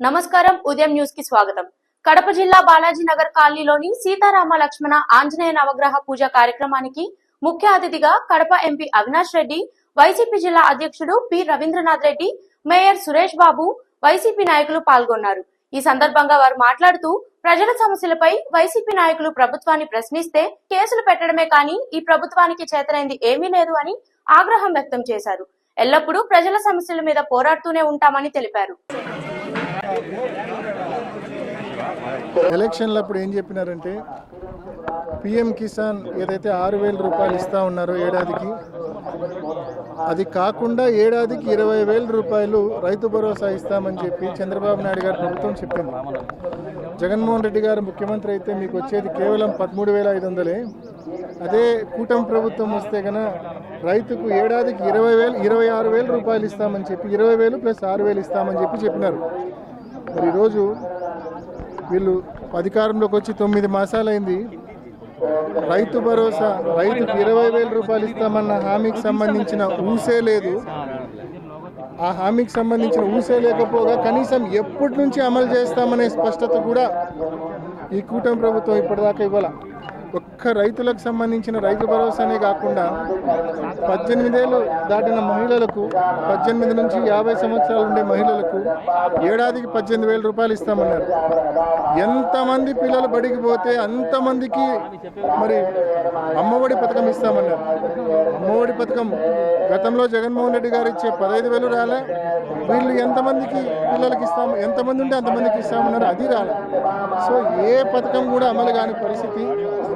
నమస్కారం. ఉదయం న్యూస్కి స్వాగతం. కడప జిల్లా బాలాజీ నగర్ కాలనీలోని సీతారామ లక్ష్మణ ఆంజనేయ నవగ్రహ పూజ కార్యక్రమానికి ముఖ్య అతిథిగా కడప ఎంపీ అవినాష్ రెడ్డి వైసీపీ జిల్లా అధ్యక్షుడు P Ravindranath Reddy mayor Suresh Babu YCP నాయకులు పాల్గొన్నారు. ఈ సందర్భంగా వారు మాట్లాడుతూ ప్రజల సమస్యలపై వైసీపీ నాయకులు ప్రభుత్వాన్ని ప్రశ్నిస్తే కేసులు పెట్టడమే కానీ ఈ ప్రభుత్వానికి చేతనైంది ఏమీ లేదు అని ఆగ్రహం వ్యక్తం చేశారు. ఎల్లప్పుడూ ప్రజల సమస్యల మీద పోరాడుతూనే ఉంటామని తెలిపారు. ఎలక్షన్లు అప్పుడు ఏం చెప్పినారంటే పిఎం కిసాన్ ఏదైతే ఆరు వేల రూపాయలు ఇస్తా ఉన్నారో ఏడాదికి అది కాకుండా ఏడాదికి ఇరవై వేల రూపాయలు రైతు భరోసా ఇస్తామని చెప్పి చంద్రబాబు నాయుడు గారు ప్రభుత్వం చెప్పింది. జగన్మోహన్ రెడ్డి గారు ముఖ్యమంత్రి అయితే మీకు వచ్చేది కేవలం పదమూడు వేల ఐదు వందలే. అదే కూటమి ప్రభుత్వం వస్తే కనుక రైతుకు ఏడాదికి ఇరవై వేలు ఇరవై ఆరు వేల రూపాయలు ఇస్తామని చెప్పి ఇరవై వేలు ప్లస్ ఆరు వేలు ఇస్తామని చెప్పి చెప్పినారు. మరి ఈరోజు వీళ్ళు అధికారంలోకి వచ్చి తొమ్మిది మాసాలైంది. రైతు భరోసా రైతుకు ఇరవై వేల రూపాయలు ఇస్తామన్న హామీకి సంబంధించిన ఊసే లేదు. ఆ హామీకి సంబంధించిన ఊసే లేకపోగా కనీసం ఎప్పటి నుంచి అమలు చేస్తామనే స్పష్టత కూడా ఈ కూటమి ప్రభుత్వం ఇప్పటిదాకా ఇవ్వాల. ఒక్క రైతులకు సంబంధించిన రైతు భరోసానే కాకుండా పద్దెనిమిదేళ్ళు దాటిన మహిళలకు పద్దెనిమిది నుంచి యాభై సంవత్సరాలు ఉండే మహిళలకు ఏడాదికి పద్దెనిమిది వేల రూపాయలు ఇస్తామన్నారు. ఎంతమంది పిల్లలు బడికి పోతే అంతమందికి మరి అమ్మఒడి పథకం ఇస్తామన్నారు. అమ్మఒడి పథకం గతంలో జగన్మోహన్ రెడ్డి గారు ఇచ్చే పదహైదు వేలు రాలే. వీళ్ళు ఎంతమందికి పిల్లలకి ఇస్తాము ఎంతమంది ఉంటే అంతమందికి ఇస్తామన్నారు. అది రాలే. సో ఏ పథకం కూడా అమలు కాని పరిస్థితి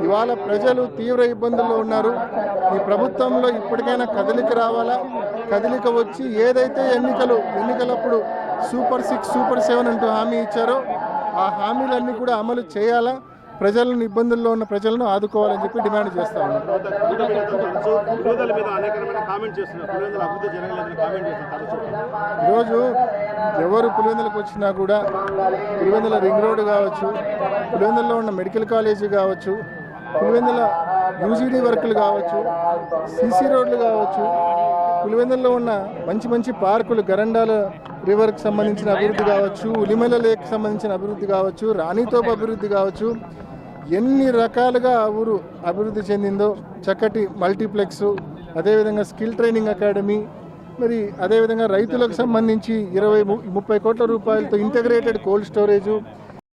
ఇవాళ ప్రజలు తీవ్ర ఇబ్బందుల్లో ఉన్నారు. ఈ ప్రభుత్వంలో ఇప్పటికైనా కదలిక రావాలా? కదలిక వచ్చి ఏదైతే ఎన్నికలు ఎన్నికలప్పుడు సూపర్ సిక్స్ సూపర్ సెవెన్ అంటూ హామీ ఇచ్చారో ఆ హామీలన్నీ కూడా అమలు చేయాలా? ప్రజలను ఇబ్బందుల్లో ఉన్న ప్రజలను ఆదుకోవాలని చెప్పి డిమాండ్ చేస్తా ఉన్నాం. ఈరోజు ఎవరు పులివెందులకు వచ్చినా కూడా పులివెందుల రింగ్ రోడ్ కావచ్చు పులివెందుల్లో ఉన్న మెడికల్ కాలేజీ కావచ్చు పులివెందుల యూజీడీ వర్కులు కావచ్చు సీసీ రోడ్లు కావచ్చు పులివెందుల్లో ఉన్న మంచి మంచి పార్కులు గరండాల రివర్కి సంబంధించిన అభివృద్ధి కావచ్చు ఉలిమల లేక్ సంబంధించిన అభివృద్ధి కావచ్చు రాణితోపు అభివృద్ధి కావచ్చు ఎన్ని రకాలుగా ఆ ఊరు అభివృద్ధి చెందిందో చక్కటి మల్టీప్లెక్స్ అదేవిధంగా స్కిల్ ట్రైనింగ్ అకాడమీ మరి అదేవిధంగా రైతులకు సంబంధించి ఇరవై ము- ముప్పై కోట్ల రూపాయలతో ఇంటగ్రేటెడ్ కోల్డ్ స్టోరేజు